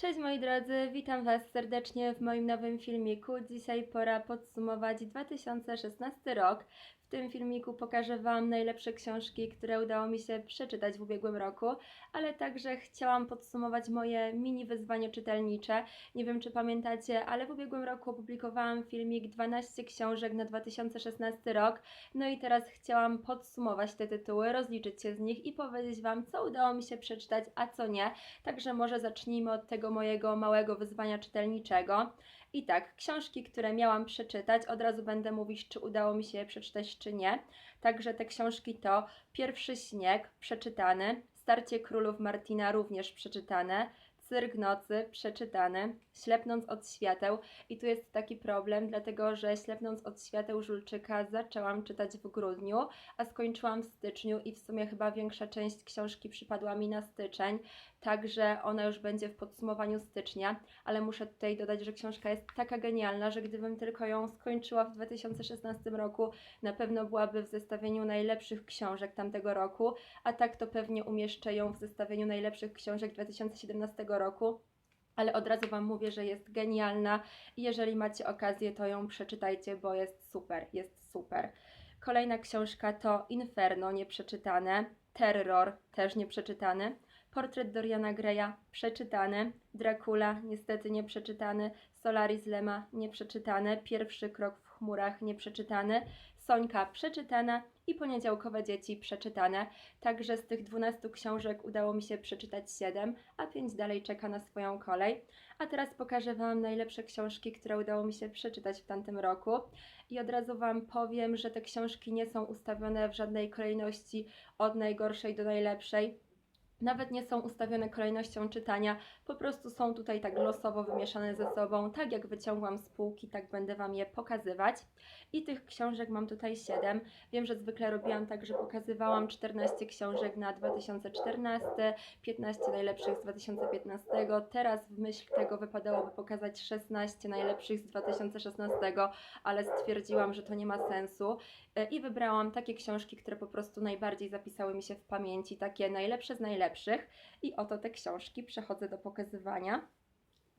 Cześć moi drodzy, witam Was serdecznie w moim nowym filmiku. Dzisiaj pora podsumować 2016 rok. Tym filmiku pokażę Wam najlepsze książki, które udało mi się przeczytać w ubiegłym roku, ale także chciałam podsumować moje mini wyzwanie czytelnicze. Nie wiem, czy pamiętacie, ale w ubiegłym roku opublikowałam filmik 12 książek na 2016 rok. No i teraz chciałam podsumować te tytuły, rozliczyć się z nich i powiedzieć Wam, co udało mi się przeczytać, a co nie. Także może zacznijmy od tego mojego małego wyzwania czytelniczego. I tak, książki, które miałam przeczytać, od razu będę mówić, czy udało mi się je przeczytać, czy nie. Także te książki to Pierwszy śnieg, przeczytany, Starcie królów Martina, również przeczytane, Cyrk nocy, przeczytany, Ślepnąc od świateł. I tu jest taki problem, dlatego że Ślepnąc od świateł Żulczyka zaczęłam czytać w grudniu, a skończyłam w styczniu i w sumie chyba większa część książki przypadła mi na styczeń, także ona już będzie w podsumowaniu stycznia, ale muszę tutaj dodać, że książka jest taka genialna, że gdybym tylko ją skończyła w 2016 roku, na pewno byłaby w zestawieniu najlepszych książek tamtego roku, a tak to pewnie umieszczę ją w zestawieniu najlepszych książek 2017 roku. Ale od razu Wam mówię, że jest genialna i jeżeli macie okazję, to ją przeczytajcie, bo jest super, jest super. Kolejna książka to Inferno, nieprzeczytane, Terror, też nieprzeczytany, Portret Doriana Greya, przeczytany, Dracula, niestety nieprzeczytany, Solaris Lema, nieprzeczytane, Pierwszy krok w chmurach, nieprzeczytany, Sońka, przeczytana i Poniedziałkowe dzieci, przeczytane. Także z tych 12 książek udało mi się przeczytać 7, a 5 dalej czeka na swoją kolej. A teraz pokażę Wam najlepsze książki, które udało mi się przeczytać w tamtym roku. I od razu Wam powiem, że te książki nie są ustawione w żadnej kolejności od najgorszej do najlepszej nawet nie są ustawione kolejnością czytania, po prostu są tutaj tak losowo wymieszane ze sobą. Tak jak wyciągłam z półki, tak będę Wam je pokazywać. I tych książek mam tutaj 7. Wiem, że zwykle robiłam tak, że pokazywałam 14 książek na 2014, 15 najlepszych z 2015. Teraz w myśl tego wypadałoby pokazać 16 najlepszych z 2016, ale stwierdziłam, że to nie ma sensu e, i wybrałam takie książki, które po prostu najbardziej zapisały mi się w pamięci, takie najlepsze z najlepszych najlepszych. I oto te książki przechodzę do pokazywania.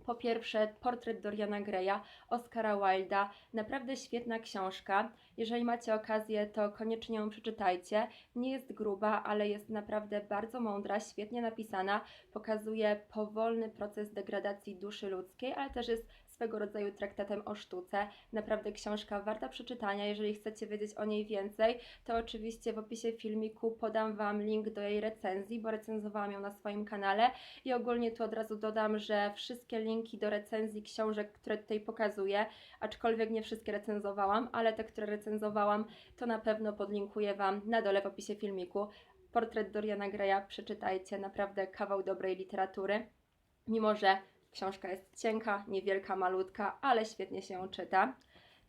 Po pierwsze, portret Doriana Greya, Oscara Wilda. Naprawdę świetna książka. Jeżeli macie okazję, to koniecznie ją przeczytajcie. Nie jest gruba, ale jest naprawdę bardzo mądra, świetnie napisana. Pokazuje powolny proces degradacji duszy ludzkiej, ale też jest swego rodzaju traktatem o sztuce. Naprawdę książka warta przeczytania. Jeżeli chcecie wiedzieć o niej więcej, to oczywiście w opisie filmiku podam Wam link do jej recenzji, bo recenzowałam ją na swoim kanale i ogólnie tu od razu dodam, że wszystkie linki do recenzji książek, które tutaj pokazuję, aczkolwiek nie wszystkie recenzowałam, ale te, które recenzowałam, to na pewno podlinkuję Wam na dole w opisie filmiku. Portret Doriana Greya przeczytajcie, naprawdę kawał dobrej literatury. Mimo, że Książka jest cienka, niewielka, malutka, ale świetnie się ją czyta.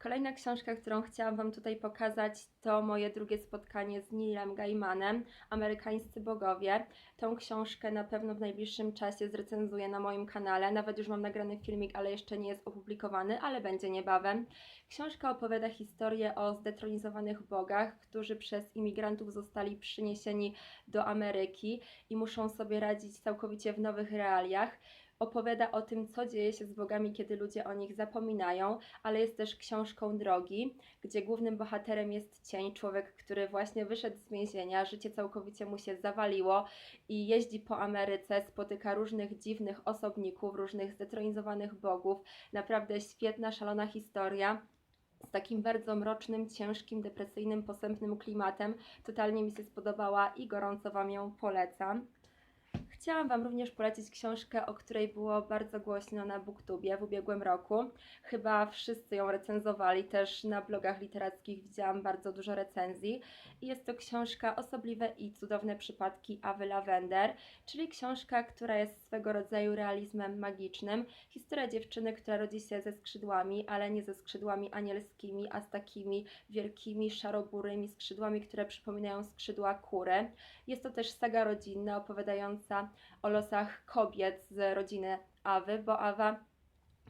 Kolejna książka, którą chciałam Wam tutaj pokazać, to moje drugie spotkanie z Neilem Gaimanem, Amerykańscy Bogowie. Tą książkę na pewno w najbliższym czasie zrecenzuję na moim kanale. Nawet już mam nagrany filmik, ale jeszcze nie jest opublikowany, ale będzie niebawem. Książka opowiada historię o zdetronizowanych bogach, którzy przez imigrantów zostali przyniesieni do Ameryki i muszą sobie radzić całkowicie w nowych realiach opowiada o tym, co dzieje się z bogami, kiedy ludzie o nich zapominają, ale jest też książką drogi, gdzie głównym bohaterem jest cień, człowiek, który właśnie wyszedł z więzienia, życie całkowicie mu się zawaliło i jeździ po Ameryce, spotyka różnych dziwnych osobników, różnych zdetronizowanych bogów. Naprawdę świetna, szalona historia z takim bardzo mrocznym, ciężkim, depresyjnym, posępnym klimatem. Totalnie mi się spodobała i gorąco Wam ją polecam. Chciałam Wam również polecić książkę, o której było bardzo głośno na Booktubie w ubiegłym roku. Chyba wszyscy ją recenzowali, też na blogach literackich widziałam bardzo dużo recenzji. Jest to książka Osobliwe i cudowne przypadki Awy Lavender, czyli książka, która jest swego rodzaju realizmem magicznym. Historia dziewczyny, która rodzi się ze skrzydłami, ale nie ze skrzydłami anielskimi, a z takimi wielkimi, szaroburymi skrzydłami, które przypominają skrzydła kury. Jest to też saga rodzinna opowiadająca o losach kobiet z rodziny Awy, bo Awa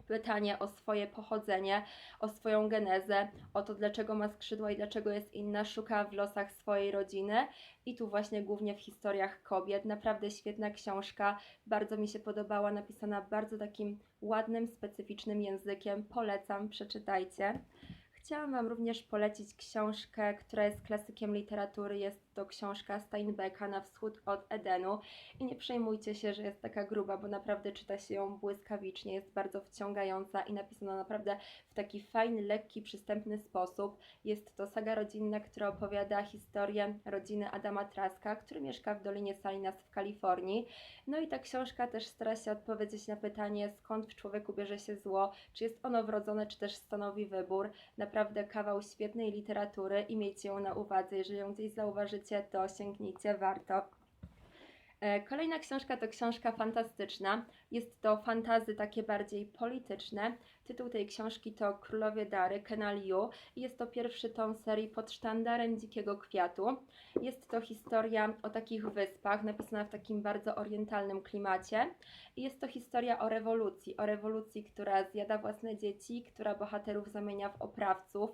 pytanie o swoje pochodzenie, o swoją genezę, o to, dlaczego ma skrzydła i dlaczego jest inna, szuka w losach swojej rodziny i tu właśnie głównie w historiach kobiet. Naprawdę świetna książka, bardzo mi się podobała, napisana bardzo takim ładnym, specyficznym językiem. Polecam, przeczytajcie. Chciałam Wam również polecić książkę, która jest klasykiem literatury. Jest to książka Steinbecka Na wschód od Edenu. I nie przejmujcie się, że jest taka gruba, bo naprawdę czyta się ją błyskawicznie. Jest bardzo wciągająca i napisana naprawdę w taki fajny, lekki, przystępny sposób. Jest to saga rodzinna, która opowiada historię rodziny Adama Traska, który mieszka w Dolinie Salinas w Kalifornii. No i ta książka też stara się odpowiedzieć na pytanie, skąd w człowieku bierze się zło, czy jest ono wrodzone, czy też stanowi wybór. Naprawdę kawał świetnej literatury i miejcie ją na uwadze. Jeżeli ją gdzieś zauważycie, to sięgnijcie, warto. E, Kolejna książka to książka fantastyczna. Jest to fantazy takie bardziej polityczne. Tytuł tej książki to Królowie Dary, Kena Liu i jest to pierwszy tom serii pod sztandarem Dzikiego Kwiatu. Jest to historia o takich wyspach, napisana w takim bardzo orientalnym klimacie. Jest to historia o rewolucji, o rewolucji, która zjada własne dzieci, która bohaterów zamienia w oprawców.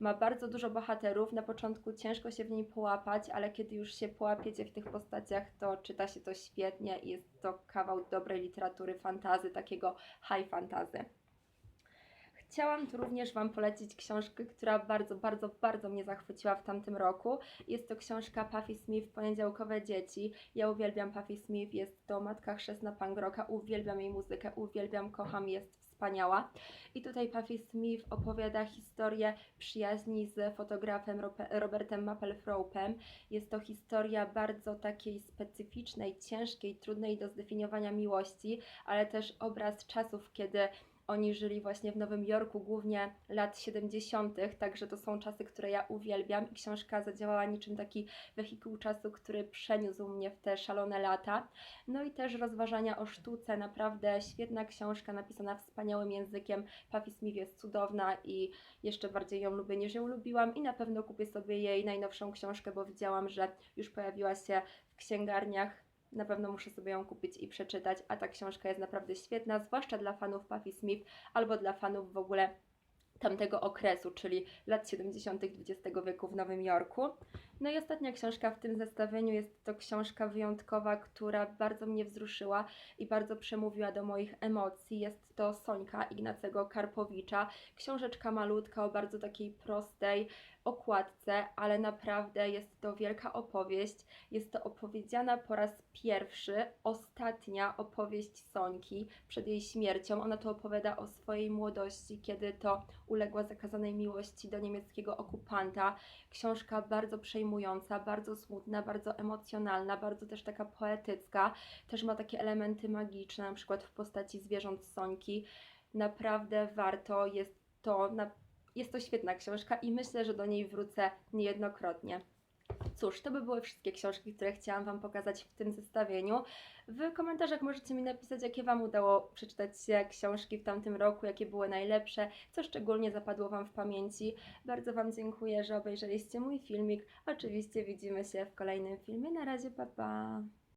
Ma bardzo dużo bohaterów. Na początku ciężko się w niej połapać, ale kiedy już się połapiecie w tych postaciach, to czyta się to świetnie i jest to kawał dobrej literatury fantazy, takiego high fantazy. Chciałam tu również Wam polecić książkę, która bardzo, bardzo, bardzo mnie zachwyciła w tamtym roku. Jest to książka Puffy Smith Poniedziałkowe Dzieci. Ja uwielbiam Puffy Smith, jest to matka chrzestna Pangroka, uwielbiam jej muzykę, uwielbiam, kocham, jest wspaniała. I tutaj Puffy Smith opowiada historię przyjaźni z fotografem Robertem Mapplethorpe'em. Jest to historia bardzo takiej specyficznej, ciężkiej, trudnej do zdefiniowania miłości, ale też obraz czasów, kiedy oni żyli właśnie w Nowym Jorku, głównie lat 70., także to są czasy, które ja uwielbiam i książka zadziałała niczym taki wehikuł czasu, który przeniósł mnie w te szalone lata. No i też rozważania o sztuce, naprawdę świetna książka, napisana wspaniałym językiem. Puffy Smith jest cudowna i jeszcze bardziej ją lubię niż ją lubiłam i na pewno kupię sobie jej najnowszą książkę, bo widziałam, że już pojawiła się w księgarniach. Na pewno muszę sobie ją kupić i przeczytać, a ta książka jest naprawdę świetna, zwłaszcza dla fanów Puffy Smith albo dla fanów w ogóle tamtego okresu, czyli lat 70. XX wieku w Nowym Jorku. No i ostatnia książka w tym zestawieniu jest to książka wyjątkowa, która bardzo mnie wzruszyła i bardzo przemówiła do moich emocji. Jest to Sońka Ignacego Karpowicza. Książeczka malutka o bardzo takiej prostej okładce, ale naprawdę jest to wielka opowieść. Jest to opowiedziana po raz pierwszy, ostatnia opowieść Sońki przed jej śmiercią. Ona to opowiada o swojej młodości, kiedy to uległa zakazanej miłości do niemieckiego okupanta. Książka bardzo przejmująca, bardzo smutna, bardzo emocjonalna, bardzo też taka poetycka. Też ma takie elementy magiczne, na przykład w postaci zwierząt Sońki. Naprawdę warto, jest to, jest to świetna książka i myślę, że do niej wrócę niejednokrotnie. Cóż, to by były wszystkie książki, które chciałam Wam pokazać w tym zestawieniu. W komentarzach możecie mi napisać, jakie Wam udało przeczytać się książki w tamtym roku, jakie były najlepsze, co szczególnie zapadło Wam w pamięci. Bardzo Wam dziękuję, że obejrzeliście mój filmik. Oczywiście widzimy się w kolejnym filmie. Na razie, pa pa!